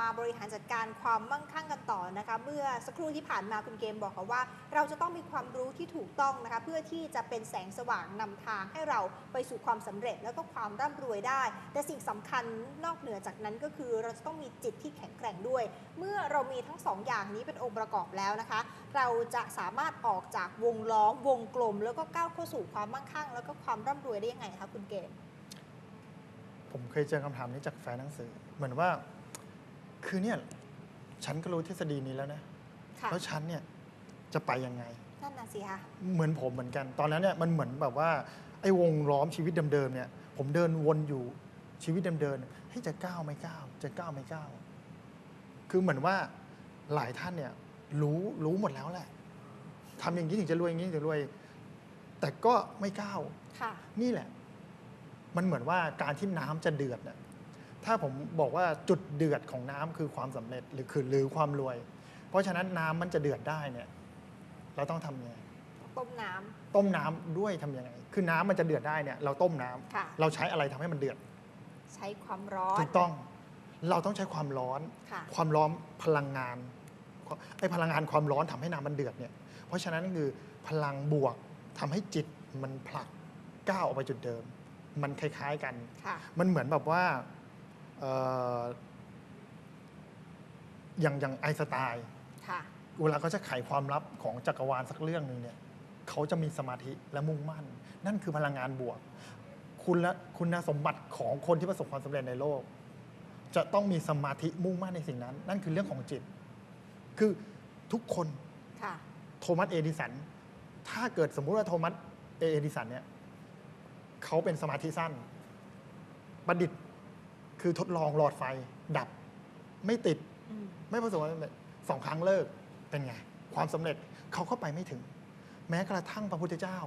มาบริหารจัดการความมั่งคั่งกันต่อนะคะ เมื่อสักครู่ที่ผ่านมาคุณเกมบอกว่า เราจะต้องมีความรู้ที่ถูกต้องนะคะ เพื่อที่จะเป็นแสงสว่างนำทางให้เราไปสู่ความสำเร็จแล้วก็ความร่ำรวยได้ แต่สิ่งสำคัญนอกเหนือจากนั้นก็คือเราจะต้องมีจิตที่แข็งแกร่งด้วย เมื่อเรามีทั้งสองอย่างนี้เป็นองค์ประกอบแล้วนะคะ เราจะสามารถออกจากวงล้อมวงกลม แล้วก็ก้าวเข้าสู่ความมั่งคั่ง แล้วก็ความร่ำรวยได้ยังไงคะคุณเกมผมเคยเจอคำถามนี้จากแฟนหนังสือ เหมือนว่า คือเนี่ยฉันก็รู้ทฤษฎีนี้แล้วนะ ค่ะแล้วฉันเนี่ยจะไปยังไง นั่นน่ะสิคะเหมือนผมเหมือนกัน ตอนนั้นเนี่ยมันเหมือนแบบว่าไอ้วงล้อมชีวิตเดิมๆเนี่ย ผมเดินวนอยู่ชีวิตเดิมๆให้ยจะก้าวไม่ก้าวจะก้าวไม่ก้าวคือเหมือนว่าหลายท่านเนี่ยรู้รู้หมดแล้วแหละทำอย่างนี้ถึงจะรวยอย่างนี้ถึงจะรวย แต่ก็ไม่ก้าว ค่ะ นี่แหละ มันเหมือนว่าการที่น้ำจะเดือดเนี่ย ถ้าผมบอกว่าจุดเดือดของน้ำคือความสำเร็จหรือคือหรือความรวย เพราะฉะนั้นน้ำมันจะเดือดได้เนี่ย เราต้องทำยังไงต้มน้ำต้มน้ำด้วยทำยังไง คือน้ำมันจะเดือดได้เนี่ย เราต้มน้ำค่ะเราใช้อะไรทำให้มันเดือด ใช้ความร้อนถูกต้อง เราต้องใช้ความร้อนค่ะความร้อนพลังงานไอ้พลังงานความร้อนทำให้น้ำมันเดือดเนี่ย เพราะฉะนั้นคือพลังบวกทำให้จิตมันผลักก้าวออกไปจุดเดิม มันคล้าย ๆกันค่ะมันเหมือนแบบว่าเอ่ออย่างอย่างไอน์สไตล์ค่ะ เวลาเขาจะไขความลับของจักรวาลสักเรื่องหนึ่งเนี่ยเขาจะมีสมาธิและมุ่งมั่น นั่นคือพลังงานบวก คุณละคุณสมบัติของคนที่ประสบความสำเร็จในโลก จะต้องมีสมาธิมุ่งมั่นในสิ่งนั้น นั่นคือเรื่องของจิต คือทุกคนค่ะโทมัสเอดิสัน ถ้าเกิดสมมุติว่าโทมัสเอดิสันเนี่ยเขาเป็นสมาธิสั้นประดิษฐ์ คือทดลองหลอดไฟดับ ไม่ติดอืมไม่ประสบความสำเร็จสองครั้งเลิกเป็นไง ความสำเร็จเขาก็ไปไม่ถึง แม้กระทั่งพระพุทธเจ้า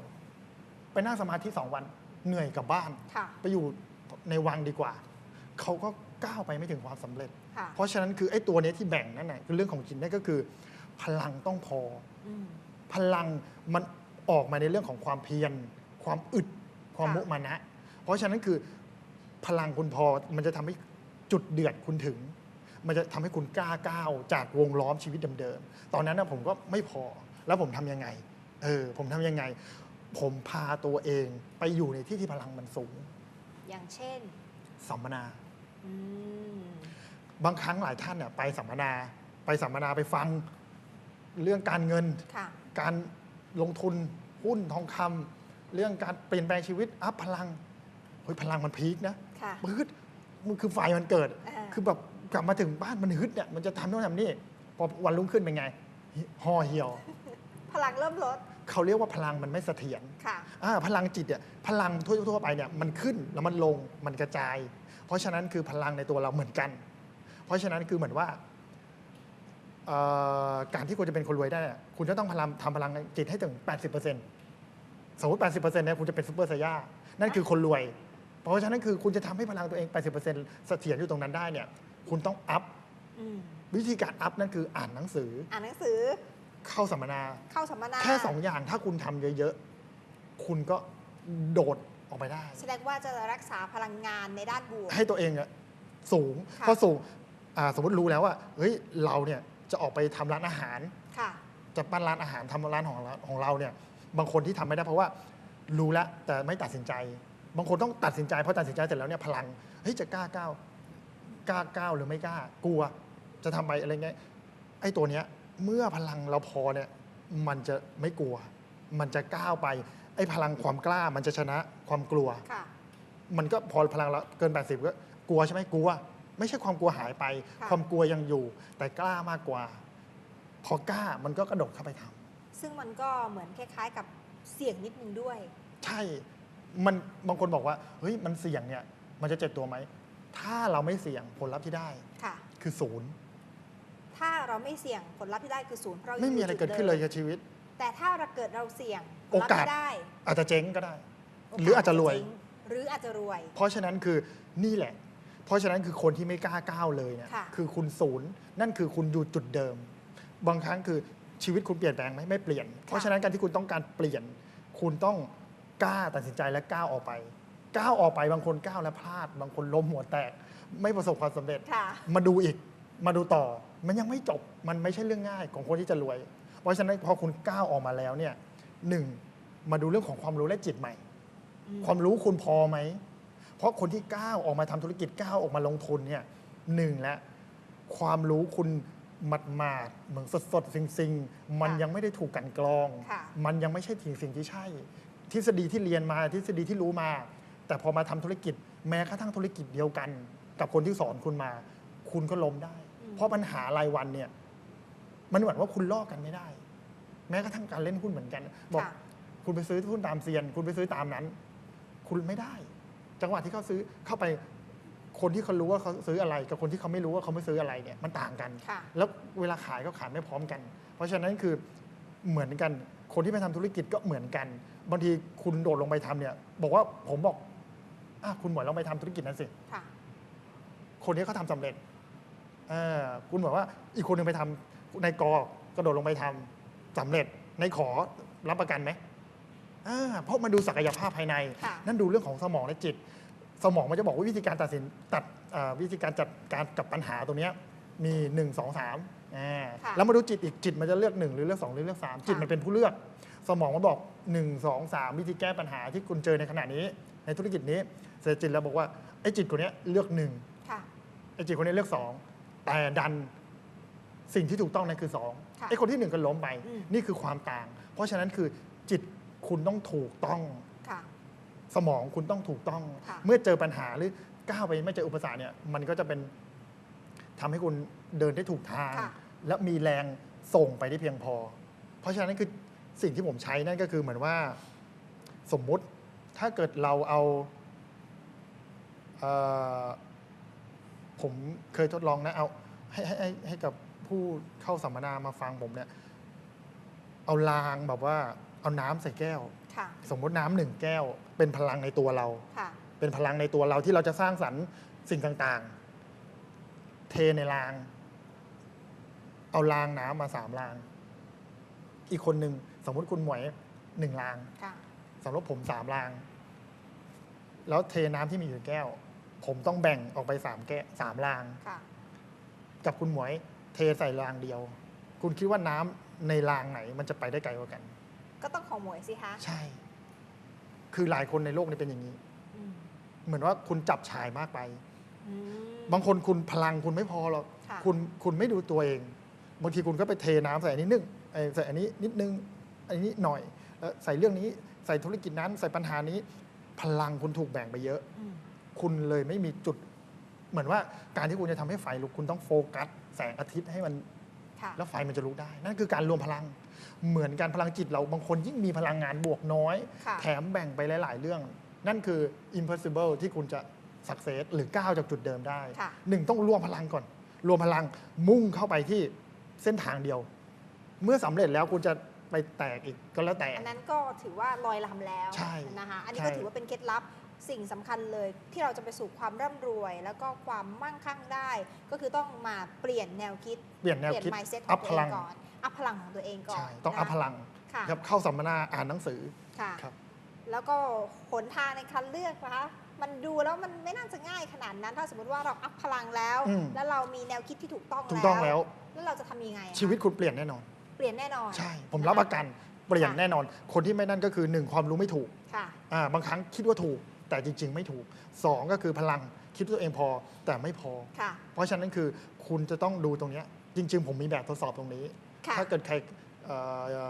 ไปนั่งสมาธิสองวันเหนื่อยกลับบ้านค่ะไปอยู่ในวังดีกว่า เขาก็ก้าวไปไม่ถึงความสำเร็จค่ะเพราะฉะนั้นคือไอ้ตัวเนี้ยที่แบ่งนั่นแหละคือเรื่องของจิตนั่นก็คือ พลังต้องพออืมพลังมันออกมาในเรื่องของความเพียร ความอึด ความค่ะมุมานะ เพราะฉะนั้นคือ พลังคุณพอมันจะทำให้จุดเดือดคุณถึง มันจะทำให้คุณกล้าก้าวจากวงล้อมชีวิตเดิมๆตอนนั้นนะผมก็ไม่พอแล้วผมทำยังไงเออผมทำยังไง ผมพาตัวเองไปอยู่ในที่ที่พลังมันสูง อย่างเช่นสัมมนาอืมบางครั้งหลายท่านเนี่ยไปสัมมนา ไปสัมมนาไปฟังเรื่องการเงินค่ะการลงทุนหุ้นทองคำเรื่องการเปลี่ยนแปลงชีวิตอัพพลังเฮ้ยพลังมันพีคนะ ค่ะมันฮึดมันคือไฟมันเกิด อ่า คือแบบกลับมาถึงบ้านมันฮึดเนี่ยมันจะทำโน่นทำนี่พอวันรุ่งขึ้นเป็นไงห่อเหี่ยว พลังเริ่มลดเขาเรียกว่าพลังมันไม่เสถียร ค่ะ อ่าพลังจิตเนี่ยพลังทั่วทั่วๆไปเนี่ยมันขึ้นแล้วมันลงมันกระจาย เพราะฉะนั้นคือพลังในตัวเราเหมือนกัน เพราะฉะนั้นคือเหมือนว่าเอ่อการที่คุณจะเป็นคนรวยได้เนี่ยคุณจะต้องพลังทำพลังจิตให้ถึง 80%สมมติ 80%เนี่ยคุณจะเป็นซูเปอร์ไซย่านั่นคือคนรวย เพราะฉะนั้นคือคุณจะทำให้พลังตัวเอง 80%เสถียรอยู่ตรงนั้นได้เนี่ย คุณต้องอัพอืมวิธีการอัพนั่นคืออ่านหนังสือ อ่านหนังสือ เข้าสัมมนา เข้าสัมมนา แค่สองอย่างถ้าคุณทำเยอะๆ คุณก็โดดออกไปได้ แสดงว่าจะรักษาพลังงานในด้านบวก ให้ตัวเองอะสูงค่ะพอสูงอ่าสมมติรู้แล้วว่า เฮ้ย เราเนี่ยจะออกไปทำร้านอาหารค่ะจะปั้นร้านอาหารทำร้านของเราของเราเนี่ย บางคนที่ทำไม่ได้เพราะว่า รู้แล้วแต่ไม่ตัดสินใจ บางคนต้องตัดสินใจพอตัดสินใจเสร็จแล้วเนี่ยพลังเฮ้ยจะกล้าก้าวกล้าก้าวหรือไม่กล้ากลัว จะทำไปอะไรเงี้ยไอ้ตัวเนี้ยเมื่อพลังเราพอเนี่ยมันจะไม่กลัว มันจะก้าวไป ไอ้พลังความกล้ามันจะชนะความกลัวค่ะมันก็พอพลังเราเกิน 80 ก็กลัวใช่ไหมกลัว ไม่ใช่ความกลัวหายไปค่ะความกลัวยังอยู่ แต่กล้ามากกว่า พอกล้ามันก็กระโดดเข้าไปทำซึ่งมันก็เหมือนคล้าย ๆ กับเสี่ยงนิดนึงด้วย ใช่ มันบางคนบอกว่าเฮ้ยมันเสี่ยงเนี่ยมันจะเจ็บตัวไหม ถ้าเราไม่เสี่ยงผลลัพธ์ที่ได้ค่ะ คือศูนย์ถ้าเราไม่เสี่ยงผลลัพธ์ที่ได้คือศูนย์เพราะไม่มีอะไรเกิดขึ้นเลยกับชีวิต แต่ถ้าเราเกิดเราเสี่ยงผลโอลัพธ์กาสที่ได้ อาจจะเจ๊งก็ได้โกสหรืออาจจะรวยเงหรืออาจจะรวย เพราะฉะนั้นคือนี่แหละ เพราะฉะนั้นคือคนที่ไม่กล้าก้าวเลยเนี่ยค่ะคือคุณศูนย์นั่นคือคุณอยู่จุดเดิม บางครั้งคือชีวิตคุณเปลี่ยนแปลงไหมไม่เปลี่ยน เพราะฉะนั้นการที่คุณต้องการเปลี่ยน คุณต้อง กล้าตัดสินใจและก้าวออกไปก้าวออกไปบางคนก้าวแล้วพลาด บางคนล้มหัวแตก ไม่ประสบความสำเร็จค่ะมาดูอีกมาดูต่อ มันยังไม่จบมันไม่ใช่เรื่องง่ายของคนที่จะรวย เพราะฉะนั้นพอคุณก้าวออกมาแล้วเนี่ยหนึ่งมาดูเรื่องของความรู้และจิตใหม่อืมความรู้คุณพอไหม เพราะคนที่ก้าวออกมาทำธุรกิจก้าวออกมาลงทุนเนี่ยหนึ่งและความรู้คุณหมัดมาดๆเหมือนสดสดๆซิงซิงๆมันยังไม่ได้ถูกกลันกรองค่ะมันยังไม่ใช่สิ่งสิ่งที่ใช่ ทฤษฎีที่เรียนมาทฤษฎีที่รู้มา แต่พอมาทำธุรกิจ แม้กระทั่งธุรกิจเดียวกัน กับคนที่สอนคุณมา คุณก็ล้มได้อืมเพราะปัญหารายวันเนี่ย มันเหมือนว่าคุณลอกกันไม่ได้ แม้กระทั่งการเล่นหุ้นเหมือนกัน บอกค่ะคุณไปซื้อหุ้นตามเซียน คุณไปซื้อตามนั้น คุณไม่ได้ จังหวะที่เขาซื้อเข้าไปคนที่เขารู้ว่าเขาซื้ออะไร กับคนที่เขาไม่รู้ว่าเขาไม่ซื้ออะไรเนี่ยมันต่างกันค่ะแล้วเวลาขายก็ขายไม่พร้อมกัน เพราะฉะนั้นคือเหมือนกัน คนที่ไปทำธุรกิจก็เหมือนกันบางทีคุณโดดลงไปทำเนี่ย บอกว่าผมบอกอะคุณหมวยลองไปทำธุรกิจนั้นสิ ค่ะ คนนี้เขาทำสำเร็จเออคุณบอกว่าอีกคนหนึ่งไปทำในกอกระโดดลงไปทำสำเร็จในขอรับประกันไหมอ่าเพราะมันดูศักยภาพภายใน ค่ะ นั่นดูเรื่องของสมองและจิต สมองมันจะบอกว่าวิธีการตัดสินตัดอ่าวิธีการจัดการกับปัญหาตรงเนี้ยมี 1 2 3อ่าค่ะแล้วมาดูจิตอีกจิตมันจะเลือก 1 หรือเลือก 2 หรือเลือก 3 จิตมันเป็นผู้เลือก สมองมันบอก 1 2 3 วิธีแก้ปัญหาที่คุณเจอในขณะนี้ ในธุรกิจนี้เสร็จจิตแล้วบอกว่าไอ้จิตคนเนี้ยเลือกหนึ่งค่ะไอ้จิตคนนี้เลือกสองแต่ดันสิ่งที่ถูกต้องนั่นคือสองค่ะไอ้คนที่หนึ่งก็ล้มไปอืมนี่คือความต่าง เพราะฉะนั้นคือจิตคุณต้องถูกต้องค่ะสมองคุณต้องถูกต้องค่ะเมื่อเจอปัญหาหรือก้าวไปไม่เจออุปสรรคเนี่ยมันก็จะเป็นทำให้คุณเดินได้ถูกทางค่ะและมีแรงส่งไปได้เพียงพอ เพราะฉะนั้นคือ สิ่งที่ผมใช้นั่นก็คือเหมือนว่าสมมุติถ้าเกิดเราเอาเอ่อผมเคยทดลองนะเอาให้ให้ให้ให้กับผู้เข้าสัมมนามาฟังผมเนี่ย เอารางแบบว่าเอาน้ำใส่แก้ว ค่ะ สมมติน้ำหนึ่งแก้ว เป็นพลังในตัวเรา ค่ะ เป็นพลังในตัวเราที่เราจะสร้างสรรค์สิ่งต่างๆ เทในราง เอารางน้ำมาสามราง อีกคนหนึ่งสมมติคุณหมวยหนึ่งรางค่ะสำหรับผมสามราง แล้วเทน้ำที่มีอยู่ในแก้ว ผมต้องแบ่งออกไปสามแก้วสามราง ค่ะ กับคุณหมวยเทใส่รางเดียว คุณคิดว่าน้ำในรางไหนมันจะไปได้ไกลกว่ากัน ก็ต้องของหมวยสิคะใช่ คือหลายคนในโลกนี้เป็นอย่างนี้ อืมเหมือนว่าคุณจับฉายมากไป อืม บางคนคุณพลังคุณไม่พอหรอกค่ะ คุณคุณไม่ดูตัวเอง บางทีคุณก็ไปเทน้ำใส่อันนี้นึงไอ้ ใส่อันนี้นิดนึงอันนี้หน่อยแล้วใส่เรื่องนี้ใส่ธุรกิจนั้นใส่ปัญหานี้ พลังคุณถูกแบ่งไปเยอะอืมคุณเลยไม่มีจุด เหมือนว่าการที่คุณจะทำให้ไฟลุกคุณต้องโฟกัสแสงอาทิตย์ให้มันค่ะแล้วไฟมันจะลุกได้ นั่นคือการรวมพลัง เหมือนการพลังจิตเราบางคนยิ่งมีพลังงานบวกน้อยค่ะแถมแบ่งไปหลาย ๆ เรื่อง นั่นคือ impossible ที่คุณจะ success หรือก้าวจากจุดเดิมได้ค่ะหนึ่งต้องรวมพลังก่อน รวมพลังมุ่งเข้าไปที่เส้นทางเดียว เมื่อสำเร็จแล้วคุณจะไปแตกอีกก็แล้วแต่ อันนั้นก็ถือว่าลอยลำแล้วใช่นะคะอันนี้ใช่ก็ถือว่าเป็นเคล็ดลับสิ่งสำคัญเลยที่เราจะไปสู่ความร่ำรวย แล้วก็ความมั่งคั่งได้ ก็คือต้องมาเปลี่ยนแนวคิด เปลี่ยนแนวคิด mindset ขอัองพตัวพเอลังงก่อนอัพพลังของตัวเองก่อนใช่ต้องนะอัพพลังค่ะครับเข้าสัมมนาอ่านหนังสือ ค่ะครับ แล้วก็หนทางในการเลือกนะคะมันดูแล้วมันไม่น่าจะง่ายขนาดนั้น ถ้าสมมติว่าเราอัพพลังแล้ว อืม แล้วเรามีแนวคิดที่ถูกต้องถูกต้องแล้ว แล้วเราจะทำยังไงอะชีวิตคุณเปลี่ยนแน่นอนเปลี่ยนแน่นอนใช่ ผมรับประกันเปลี่ยนค่ะแน่นอน คนที่ไม่นั่นก็คือหนึ่งความรู้ไม่ถูกค่ะอ่าบางครั้งคิดว่าถูกแต่จริง ๆ ไม่ถูกสองก็คือพลังคิดว่าตัวเองพอแต่ไม่พอค่ะเพราะฉะนั้นคือคุณจะต้องดูตรงเนี้ยจริง ๆ ผมมีแบบทดสอบตรงนี้ค่ะถ้าเกิดใครเอ่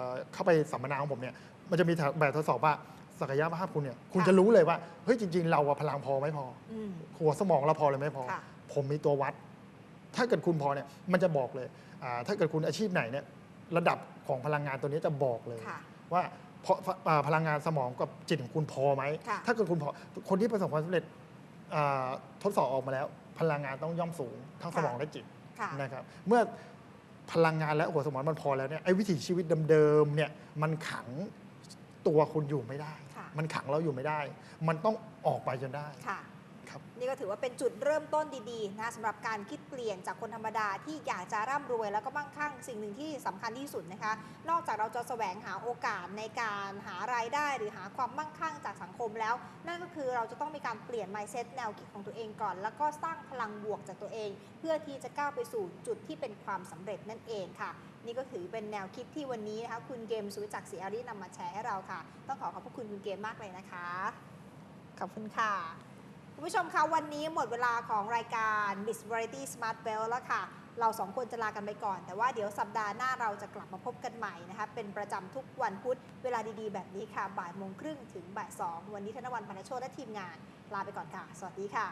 อเข้าไปสัมมนาของผมเนี่ยมันจะมีแบบทดสอบว่าศักยภาพคุณเนี่ยคุณค่ะจะรู้เลยว่าเฮ้ยจริง ๆ เราอะพลังพอไม่พออืมหัวสมองเราพอเลยไม่พอค่ะผมมีตัววัด ถ้าเกิดคุณพอเนี่ยมันจะบอกเลยอ่าถ้าเกิดคุณอาชีพไหนเนี่ย ระดับของพลังงานตัวนี้จะบอกเลย ค่ะ ว่าเพราะอ่าพลังงานสมองกับจิตของคุณพอไหม ค่ะ ถ้าเกิดคุณพอ คนที่ประสบความสำเร็จอ่าทดสอบออกมาแล้ว พลังงานต้องย่อมสูง ทั้งสมองและจิต ค่ะ นะครับเมื่อพลังงานและหัวสมองมันพอแล้วเนี่ยไอ้วิถีชีวิตเดิมๆเนี่ยมันขังตัวคุณอยู่ไม่ได้ ค่ะ มันขังเราอยู่ไม่ได้ มันต้องออกไปจนได้ ค่ะครับนี่ ก็ถือว่าเป็นจุดเริ่มต้นดีๆนะสำหรับการคิดเปลี่ยนจากคนธรรมดาที่อยากจะร่ำรวย แล้วก็มั่งคั่งสิ่งหนึ่งที่สำคัญที่สุดนะคะ นอกจากเราจะแสวงหาโอกาสในการหารายได้หรือหาความมั่งคั่งจากสังคมแล้ว นั่นก็คือเราจะต้องมีการเปลี่ยน mindset แนวคิดของตัวเองก่อน แล้วก็สร้างพลังบวกจากตัวเอง เพื่อที่จะก้าวไปสู่จุดที่เป็นความสำเร็จนั่นเองค่ะนี่ก็ถือเป็นแนวคิดที่วันนี้นะคะคุณเกมสุวิจักศรีอารีนำมาแชร์ให้เราค่ะ ต้องขอขอบพระคุณคุณเกมมากเลยนะคะ ขอบคุณค่ะ ผู้ชมคะวันนี้หมดเวลาของรายการ Miss Variety Smart Bell แล้วค่ะ เราสองคนจะลากันไปก่อน แต่ว่าเดี๋ยวสัปดาห์หน้าเราจะกลับมาพบกันใหม่นะคะ เป็นประจำทุกวันพุธเวลาดีๆ แบบนี้ค่ะ บ่ายโมงครึ่งถึงบ่ายสองวันนี้ธนวันพันโชตและทีมงาน ลาไปก่อนค่ะ สวัสดีค่ะ